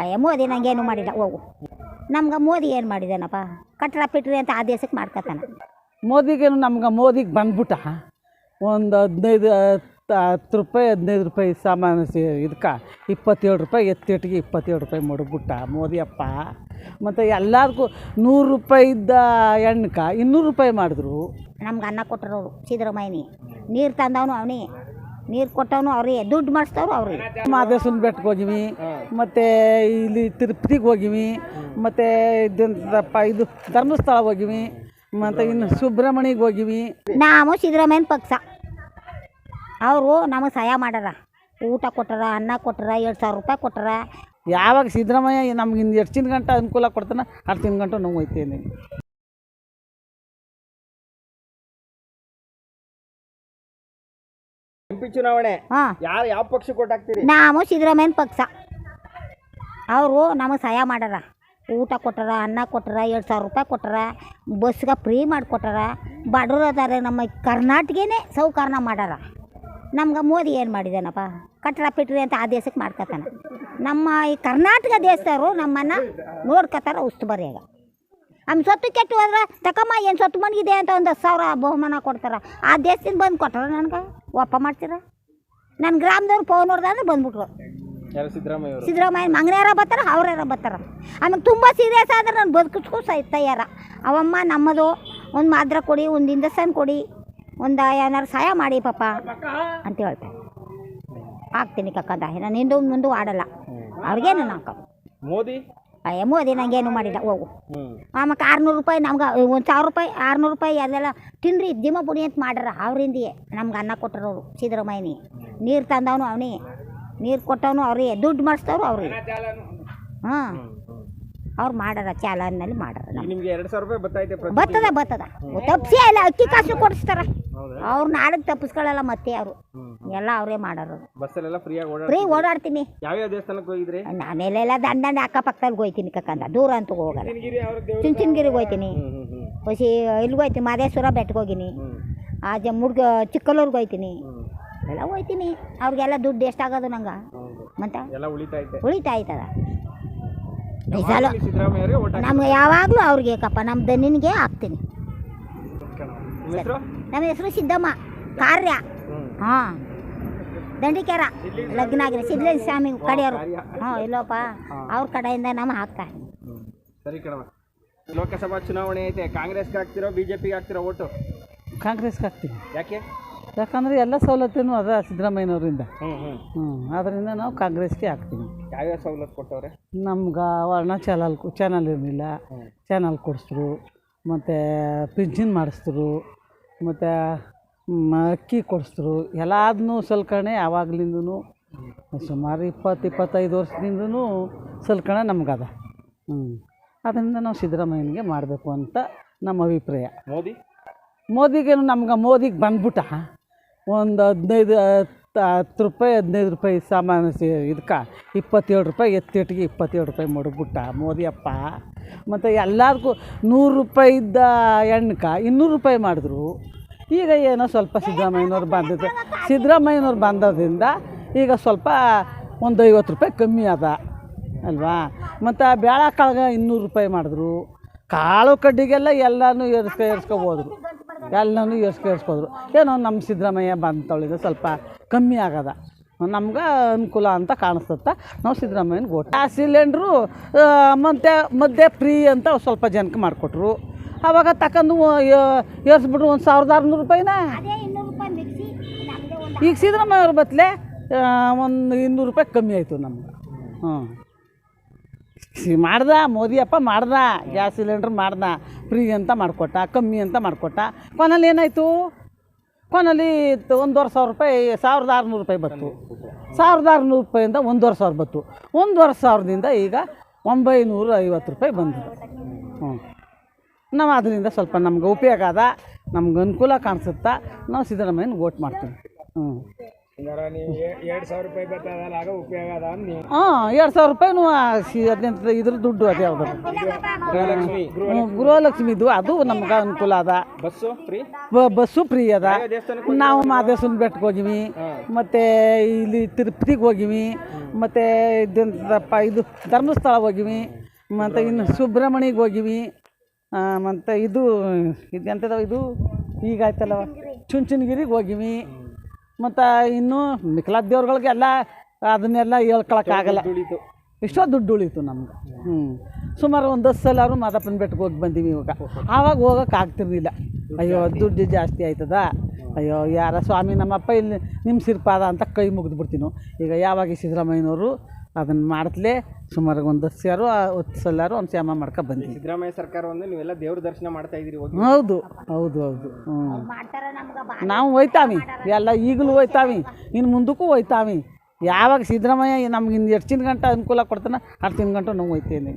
ಅಯ್ಯ ಮೋದಿ ನಂಗೇನು ಮಾಡಿಲ್ಲ. ಹೋಗು ನಮ್ಗೆ ಮೋದಿ ಏನು ಮಾಡಿದನಪ್ಪ? ಕಟ್ಟಡ ಪಿಟ್ರಿ ಅಂತ ಆ ದೇಶಕ್ಕೆ ಮಾಡ್ಕೊತಾನೆ ಮೋದಿಗೇನು ನಮ್ಗೆ ಮೋದಿಗೆ ಬಂದ್ಬಿಟ್ಟ? ಒಂದು ಹದಿನೈದು ಹತ್ತು ರೂಪಾಯಿ ಹದಿನೈದು ರೂಪಾಯಿ ಸಾಮಾನು ಸಿ ಇದಕ್ಕೆ ಇಪ್ಪತ್ತೇಳು ರೂಪಾಯಿ ಎತ್ತಿಟ್ಟಿಗೆ ಇಪ್ಪತ್ತೇಳು ರೂಪಾಯಿ ಮಡಗ್ಬಿಟ್ಟ ಮೋದಿಯಪ್ಪ. ಮತ್ತು ಎಲ್ಲದಕ್ಕೂ ನೂರು ರೂಪಾಯಿ ಇದ್ದ ಎಣ್ಣಕ್ಕೆ ಇನ್ನೂರು ರೂಪಾಯಿ ಮಾಡಿದ್ರು. ನಮ್ಗೆ ಅನ್ನ ಕೊಟ್ಟರು ಸಿದ್ದರಾಮಯ್ಯನಿ. ನೀರು ತಂದವನು ಅವನೇ. ನೀರು ಕೊಟ್ಟವನು ಅವ್ರೇ ದುಡ್ಡು ಮಾಡಿಸ್ತವ್ರು ಅವ್ರೇ ಮಾದೇಶ್ವರ ಬೆಟ್ಟಕ್ಕೆ ಹೋಗಿವಿ. ಮತ್ತು ಇಲ್ಲಿ ತಿರುಪತಿಗೆ ಹೋಗಿವಿ. ಮತ್ತು ಇದಂತಪ್ಪ ಇದು ಧರ್ಮಸ್ಥಳ ಹೋಗಿವಿ. ಮತ್ತು ಇನ್ನು ಸುಬ್ರಹ್ಮಣ್ಯಗೆ ಹೋಗಿವಿ. ನಾವು ಸಿದ್ದರಾಮಯ್ಯನ ಪಕ್ಷ. ಅವರು ನಮಗೆ ಸಹಾಯ ಮಾಡ್ಯಾರ. ಊಟ ಕೊಟ್ಟಾರ ಅನ್ನ ಕೊಟ್ಟಾರ ಎರಡು ಸಾವಿರ ರೂಪಾಯಿ ಕೊಟ್ಟಾರ. ಯಾವಾಗ ಸಿದ್ದರಾಮಯ್ಯ ನಮ್ಗೆ ಇನ್ನು ಎಷ್ಟು ಗಂಟೆ ಅನುಕೂಲ ಕೊಡ್ತಾನೆ ಅಷ್ಟು ಗಂಟೆ ನಾವು ಹೋಯ್ತೇನೆ. ಎಂಪಿ ಚುನಾವಣೆ. ಹಾಂ. ಯಾರು ಯಾವ ಪಕ್ಷ ಕೊಟ್ಟು ಹಾಕ್ತೀರಿ? ನಾವು ಸಿದ್ದರಾಮಯ್ಯನ ಪಕ್ಷ. ಅವರು ನಮಗೆ ಸಹಾಯ ಮಾಡ್ಯಾರ ಊಟ ಕೊಟ್ಟಾರ ಅನ್ನ ಕೊಟ್ಟಾರ ಎರಡು ಸಾವಿರ ರೂಪಾಯಿ ಕೊಟ್ಟಾರ ಬಸ್ಗೆ ಫ್ರೀ ಮಾಡಿಕೊಟ್ಟಾರ ಬಡವ್ರು ಅದಾರೆ ನಮ್ಮ ಕರ್ನಾಟಕನೇ ಸೌಕರ್ಯ ಮಾಡ್ಯಾರ ನಮ್ಗೆ ಮೋದಿ ಏನು ಮಾಡಿದಾನಪ್ಪ? ಕಟ್ಟಡ ಪಿಟ್ರಿ ಅಂತ ಆ ದೇಶಕ್ಕೆ ಮಾಡ್ಕೊತಾನೆ ನಮ್ಮ ಈ ಕರ್ನಾಟಕ ದೇಶದವರು ನಮ್ಮನ್ನು ನೋಡ್ಕೊತಾರ ಉಸ್ತುಬರಿಯಾಗ ಆಮೇಲೆ ಸ್ವತ್ತು ಕೆಟ್ಟು ಹೋದ್ರೆ ತಕಮ್ಮ ಏನು ಸ್ವತ್ತು ಮನಗಿದೆ ಅಂತ ಒಂದು ಹತ್ತು ಸಾವಿರ ಬಹುಮಾನ ಕೊಡ್ತಾರೆ. ಆ ದೇಶದಿಂದ ಬಂದು ಕೊಟ್ಟಾರ ನನಗೆ? ಒಪ್ಪ ಮಾಡ್ತೀರ? ನನ್ನ ಗ್ರಾಮದವ್ರು ಫೋನ್ ಹೊಡ್ದಂದ್ರೆ ಬಂದ್ಬಿಟ್ರು. ಯಾರು? ಸಿದ್ದರಾಮಯ್ಯ ಮಂಗನ್ಯಾರ ಬರ್ತಾರ ಅವ್ರ್ಯಾರ ಬರ್ತಾರ. ಆಮೇಲೆ ತುಂಬ ಸೀರಿಯಸ್ ಆದ್ರೆ ನಾನು ಬದುಕಿಸ್ಕೊ ಸೈ ತಯಾರ. ಅವಮ್ಮ ನಮ್ಮದು ಒಂದು ಮಾದ್ರ ಕೊಡಿ ಒಂದು ಇಂಜೆಕ್ಷನ್ ಕೊಡಿ ಒಂದು ಏನಾರು ಸಹಾಯ ಮಾಡಿ ಪಾಪ ಅಂತ ಹೇಳ್ತಾರೆ. ಹಾಕ್ತೀನಿ ಕಕ್ಕಂದ ನಾನು ಹಿಂದೂ ಮುಂದೆ ಆಡಲ್ಲ. ಅವ್ರಿಗೇನು ನಾನು ಮೋದಿ? ಅಯ್ಯ ಮೋದಿ ನಂಗೇನು ಮಾಡಿಲ್ಲ. ಹೋಗು. ಆಮಕ್ಕೆ ಆಮೇಲೆ ಆರ್ನೂರು ರೂಪಾಯಿ ನಮ್ಗೆ ಒಂದು ಸಾವಿರ ರೂಪಾಯಿ ಆರ್ನೂರು ರೂಪಾಯಿ ಅದೆಲ್ಲ ತಿನ್ರಿ ದಿಮ ಪುಡಿ ಅಂತ ಮಾಡ್ಯಾರ ಅವ್ರಿಂದಿಯೇ ನಮ್ಗೆ ಅನ್ನ ಕೊಟ್ಟರವ್ರು ಸಿದ್ದರಾಮಯ್ಯನಿ. ನೀರು ತಂದವನು ಅವನೇ. ನೀರು ಕೊಟ್ಟವನು ಅವ್ರಿಗೆ ದುಡ್ಡು ಮಾಡಿಸ್ತವ್ರು ಅವ್ರಿಗೆ ಹಾಂ. ಅವ್ರು ಮಾಡ್ಯಾರ ಚಾಲನಲ್ಲಿ ಪ್ರತಿ ಬರ್ತದ ಬರ್ತದ ತಪ್ಪಿಸಿ ಅಲ್ಲ ಅಕ್ಕಿ ಕಾಸು ಕೊಡಿಸ್ತಾರ. ಅವ್ರು ನಾಡಕ್ಕೆ ತಪ್ಪಿಸ್ಕೊಳ್ಳಲ್ಲ ಮತ್ತೆ ಅವರು. ಎಲ್ಲ ಅವರೇ ಮಾಡೋರು ಬಸ್ಸಲ್ಲೆಲ್ಲ ಫ್ರೀಯಾಗಿ ಫ್ರೀ ಓಡಾಡ್ತೀನಿ. ಯಾವ್ಯಾವ ದೇವಸ್ಥಾನಕ್ಕೆ ಹೋಗಿದ್ರಿ? ನಾನೆಲ್ಲೆಲ್ಲ ದಂಡ ದಂಡ ಅಕ್ಕಪಕ್ಕದಲ್ಲಿ ಹೋಯ್ತೀನಿ ಕಕ್ಕಂದ. ದೂರ ಅಂತ ಹೋಗಲ್ಲ. ಚುಂಚನಗಿರಿಗೆ ಹೋಯ್ತೀನಿ. ಹೊಸಿ ಇಲ್ಲಿಗೆ ಹೋಯ್ತೀನಿ ಮಾದೇಶ್ವರ ಬೆಟ್ಟಕ್ಕೆ ಹೋಗಿನಿ. ಆ ಜಮ್ಮುಡ್ಗ ಚಿಕ್ಕಲ್ಲೂರ್ಗೆ ಹೋಯ್ತೀನಿ. ಎಲ್ಲ ಹೋಯ್ತೀನಿ. ಅವ್ರಿಗೆಲ್ಲ ದುಡ್ಡು ಎಷ್ಟಾಗೋದು ನಂಗೆ? ಮತ್ತ ಮತ್ತೆ? ಎಲ್ಲ ಉಳಿತಾ ಆಯ್ತದ ಈ ಸಲ ಯಾವಾಗ್ಲೂ ಸಿದ್ದರಾಮಯ್ಯ ಅವರೇ ಓಟ್ ಹಾಕಿ ನಮ್ಗೆ ಯಾವಾಗಲೂ ಅವ್ರಿಗೆ ಕಪ್ಪ ನಮ್ಮ ದನಿನಿಗೆ ಹಾಕ್ತೀನಿ. ನಿಮ್ಮ ಹೆಸರು? ನಮ್ಮ ಹೆಸರು ಸಿದ್ದಮ್ಮ. ಕಾರ್ಯ. ಹಾಂ. ದಂಡಿಕೆರ ಲಗ್ನ ಆಗಿದೆ. ಸಿದ್ಧಲಿಂಗ ಸ್ವಾಮಿ ಕಡೆಯವರು. ಹಾ ಇಲ್ಲೋಪ್ಪ. ಅವ್ರ ಕಡೆಯಿಂದ ನಮ್ಮ ಹಾಕ ಸರಿ ಕಣವ ಲೋಕಸಭಾ ಚುನಾವಣೆ ಐತೆ. ಕಾಂಗ್ರೆಸ್ಗೆ ಹಾಕ್ತಿರೋ ಬಿಜೆಪಿಗೆ ಹಾಕ್ತಿರೋ ಓಟು? ಕಾಂಗ್ರೆಸ್ಗೆ ಹಾಕ್ತೀವಿ ಯಾಕೆ? ಯಾಕಂದರೆ ಎಲ್ಲ ಸವಲತ್ತೇನು ಅದ ಸಿದ್ದರಾಮಯ್ಯನವರಿಂದ. ಹ್ಞೂ ಅದರಿಂದ ನಾವು ಕಾಂಗ್ರೆಸ್ಗೆ ಹಾಕ್ತೀವಿ. ಯಾವ್ಯಾವ ಸವಲತ್ತು ಕೊಟ್ಟವ್ರೆ? ನಮ್ಗೆ ವರ್ಣ ಚಾನಲ್ ಚಾನಲ್ ಇರಲಿಲ್ಲ. ಚಾನಲ್ ಕೊಡಿಸ್ರು. ಮತ್ತು ಪಿಂಚಿನ್ ಮಾಡಿಸಿದ್ರು ಮತ್ತು ಅಕ್ಕಿ ಕೊಡಿಸಿದ್ರು ಎಲ್ಲದನ್ನೂ ಸಲ್ಕಣೆ ಯಾವಾಗ್ಲಿಂದನೂ ಸುಮಾರು ಇಪ್ಪತ್ತು ಇಪ್ಪತ್ತೈದು ವರ್ಷದಿಂದನೂ ಸಲ್ಕಣೆ ನಮ್ಗದ. ಹ್ಞೂ ಅದರಿಂದ ನಾವು ಸಿದ್ದರಾಮಯ್ಯನಿಗೆ ಮಾಡಬೇಕು ಅಂತ ನಮ್ಮ ಅಭಿಪ್ರಾಯ. ಮೋದಿ? ಮೋದಿಗೇನು ನಮ್ಗೆ ಮೋದಿಗೆ ಬಂದ್ಬಿಟ್ಟ. ಒಂದು ಹದಿನೈದು ಹತ್ತು ಹತ್ತು ರೂಪಾಯಿ ಹದಿನೈದು ರೂಪಾಯಿ ಸಾಮಾನು ಸಿ ಇದಕ್ಕೆ ಇಪ್ಪತ್ತೇಳು ರೂಪಾಯಿ ಎತ್ತಿಟ್ಟಿಗೆ ಇಪ್ಪತ್ತೇಳು ರೂಪಾಯಿ ಮಡಗ್ಬಿಟ್ಟ ಮೋದಿಯಪ್ಪ. ಮತ್ತು ಎಲ್ಲದಕ್ಕೂ ನೂರು ರೂಪಾಯಿ ಇದ್ದ ಎಣ್ಣಕ್ಕೆ ಇನ್ನೂರು ರೂಪಾಯಿ ಮಾಡಿದ್ರು. ಈಗ ಏನೋ ಸ್ವಲ್ಪ ಸಿದ್ದರಾಮಯ್ಯನವ್ರು ಬಂದಿದ್ದು ಸಿದ್ದರಾಮಯ್ಯನವ್ರು ಬಂದದ್ರಿಂದ ಈಗ ಸ್ವಲ್ಪ ಒಂದು ಐವತ್ತು ರೂಪಾಯಿ ಕಮ್ಮಿ ಅದ, ಅಲ್ವಾ? ಮತ್ತು ಬೇಳೆ ಕಾಳ್ಗೆ ಇನ್ನೂರು ರೂಪಾಯಿ ಮಾಡಿದ್ರು. ಕಾಳು ಕಡ್ಡಿಗೆಲ್ಲ ಎಲ್ಲನೂ ಏರ್ಸ್ಕೊ ಏರ್ಸ್ಕೊಬೋದ್ರು. ಎಲ್ಲನೂ ಏರ್ಸ್ಕೊ ಏರ್ಸ್ಕೋದ್ರು. ಏನೋ ನಮ್ಮ ಸಿದ್ದರಾಮಯ್ಯ ಬಂತವಳಿಗೆ ಸ್ವಲ್ಪ ಕಮ್ಮಿ ಆಗದ. ನಮ್ಗೆ ಅನುಕೂಲ ಅಂತ ಕಾಣಿಸ್ತತ್ತ ನಾವು ಸಿದ್ದರಾಮಯ್ಯನ ಓಟ್ ಆ ಸಿಲಿಂಡ್ರು ಮತ್ತೆ ಮಧ್ಯೆ ಫ್ರೀ ಅಂತ ಸ್ವಲ್ಪ ಜನಕ್ಕೆ ಮಾಡಿಕೊಟ್ರು. ಆವಾಗ ತಕ್ಕಂದು ಏರ್ಸ್ಬಿಟ್ರು ಒಂದು ಸಾವಿರದ ಆರುನೂರು ರೂಪಾಯಿನ? ಈಗ ಸಿದ್ದರಾಮಯ್ಯವ್ರ ಬತ್ತಲೆ ಬತ್ಲೆ ಒಂದು ಇನ್ನೂರು ರೂಪಾಯಿ ಕಮ್ಮಿ ಆಯಿತು ನಮ್ಗೆ ಹ್ಞೂ. ಮಾಡ್ದ ಮೋದಿಯಪ್ಪ ಮಾಡ್ದ ಗ್ಯಾಸ್ ಸಿಲಿಂಡ್ರ್ ಮಾಡ್ದ ಫ್ರೀ ಅಂತ ಮಾಡಿಕೊಟ್ಟ ಕಮ್ಮಿ ಅಂತ ಮಾಡಿಕೊಟ್ಟ. ಕೊನಲ್ಲಿ ಏನಾಯಿತು? ಕೊನಲ್ಲಿ ಒಂದೂವರೆ ಸಾವಿರ ರೂಪಾಯಿ ಸಾವಿರದ ಆರುನೂರು ರೂಪಾಯಿ ಬತ್ತು ಸಾವಿರದ ಆರುನೂರು ರೂಪಾಯಿಂದ ಒಂದೂವರೆ ಸಾವಿರ ಬತ್ತು ಒಂದೂವರೆ ಸಾವಿರದಿಂದ ಈಗ ಒಂಬೈನೂರ ಐವತ್ತು ರೂಪಾಯಿ ಬಂದಿದೆ. ಹ್ಞೂ. ನಾವು ಅದರಿಂದ ಸ್ವಲ್ಪ ನಮ್ಗೆ ಉಪಯೋಗ ಅದ ನಮ್ಗೆ ಅನುಕೂಲ ಕಾಣಿಸುತ್ತಾ ನಾವು ಸಿದ್ದರಾಮಯ್ಯನ ವೋಟ್ ಮಾಡ್ತೀವಿ. ಹ್ಞೂ ಎರಡು ಸಾವಿರ ರೂಪಾಯಿ ಬರ್ತದಲ್ಲ ಆಗ ಉಪಯೋಗ ಅದ ಅಂದ್ ನೀವು? ಹಾಂ ಎರಡು ಸಾವಿರ ರೂಪಾಯಿನೂ ಹದಿನೆಂಟು ಇದ್ರ ದುಡ್ಡು ಅದ ಯಾವ್ದು? ಗೃಹಲಕ್ಷ್ಮಿ. ಇದು ಗೃಹಲಕ್ಷ್ಮಿದು ಅದು ನಮ್ಗೆ ಅನುಕೂಲ ಅದ. Bus free? ಬಸ್ಸು ಫ್ರೀ ಅದ. ನಾವು ಮಾದೇಶ್ವರನ ಬೆಟ್ಟಕ್ಕೆ ಹೋಗಿವಿ. ಮತ್ತು ಇಲ್ಲಿ ತಿರುಪತಿಗೆ ಹೋಗಿವಿ. ಮತ್ತು ಇದಂತಪ್ಪ ಇದು ಧರ್ಮಸ್ಥಳ ಹೋಗಿವಿ. ಮತ್ತು ಇನ್ನು ಸುಬ್ರಹ್ಮಣ್ಯಗೆ ಹೋಗಿವಿ. ಮತ್ತು ಇದು ಇದೆಂತದವ ಇದು? ಈಗ ಆಯ್ತಲ್ಲ. ಚುಂಚನಗಿರಿಗೆ ಹೋಗಿವಿ. ಮತ್ತು ಇನ್ನು ಮಿಕ್ಲಾದ ದೇವ್ರುಗಳಿಗೆಲ್ಲ ಅದನ್ನೆಲ್ಲ ಹೇಳ್ಕೊಳಕ್ಕಾಗಲ್ಲ ಎಷ್ಟೋ ದುಡ್ಡು ಉಳಿತು ನಮ್ಗೆ. ಹ್ಞೂ ಸುಮಾರು ಒಂದು ಸಲ ಮಾದಪ್ಪನ ಬೆಟ್ಟಕ್ಕೆ ಹೋಗಿ ಬಂದೀವಿ ಇವಾಗ. ಆವಾಗ ಹೋಗೋಕೆ ಆಗ್ತಿರ್ಲಿಲ್ಲ. ಅಯ್ಯೋ, ದುಡ್ಡು ಜಾಸ್ತಿ ಆಯ್ತದ? ಅಯ್ಯೋ, ಯಾರ ಸ್ವಾಮಿ ನಮ್ಮಪ್ಪ ಇಲ್ಲಿ ನಿಮ್ಮ ಸಿರ್ಪಾದ ಅಂತ ಕೈ ಮುಗಿದ್ಬಿಡ್ತೀನೋ. ಈಗ ಯಾವಾಗ ಸಿದ್ದರಾಮಯ್ಯನವರು ಅದನ್ನು ಮಾಡ್ತಲೇ ಸುಮಾರು ಒಂದು ಹತ್ತು ಸಾರು ಹತ್ತು ಸಲ್ಲಾರು ಒಂದು ಶ್ಯಾಮ ಮಾಡ್ಕೊ ಬಂದಿ ಸಿದ್ದರಾಮಯ್ಯ ಸರ್ಕಾರ ಒಂದು ನೀವೆಲ್ಲ ದೇವ್ರ ದರ್ಶನ ಮಾಡ್ತಾ ಇದ್ದೀರಿ ಹೋಗಿ. ಹೌದು ಹೌದು ಹೌದು. ಹ್ಞೂ ಮಾಡ್ತಾರ ನಾವು ಹೋಯ್ತಾವಿ ಎಲ್ಲ ಈಗಲೂ ಹೋಯ್ತಾವಿ ಇನ್ನು ಮುಂದಕ್ಕೂ ಹೋಯ್ತಾವಿ. ಯಾವಾಗ ಸಿದ್ದರಾಮಯ್ಯ ನಮ್ಗೆ ಇನ್ನು ಎಷ್ಟು ಗಂಟೆ ಅನುಕೂಲ ಕೊಡ್ತಾನೆ ಅಷ್ಟು ಗಂಟೆ ನಾವು ಹೋಯ್ತೇನೆ.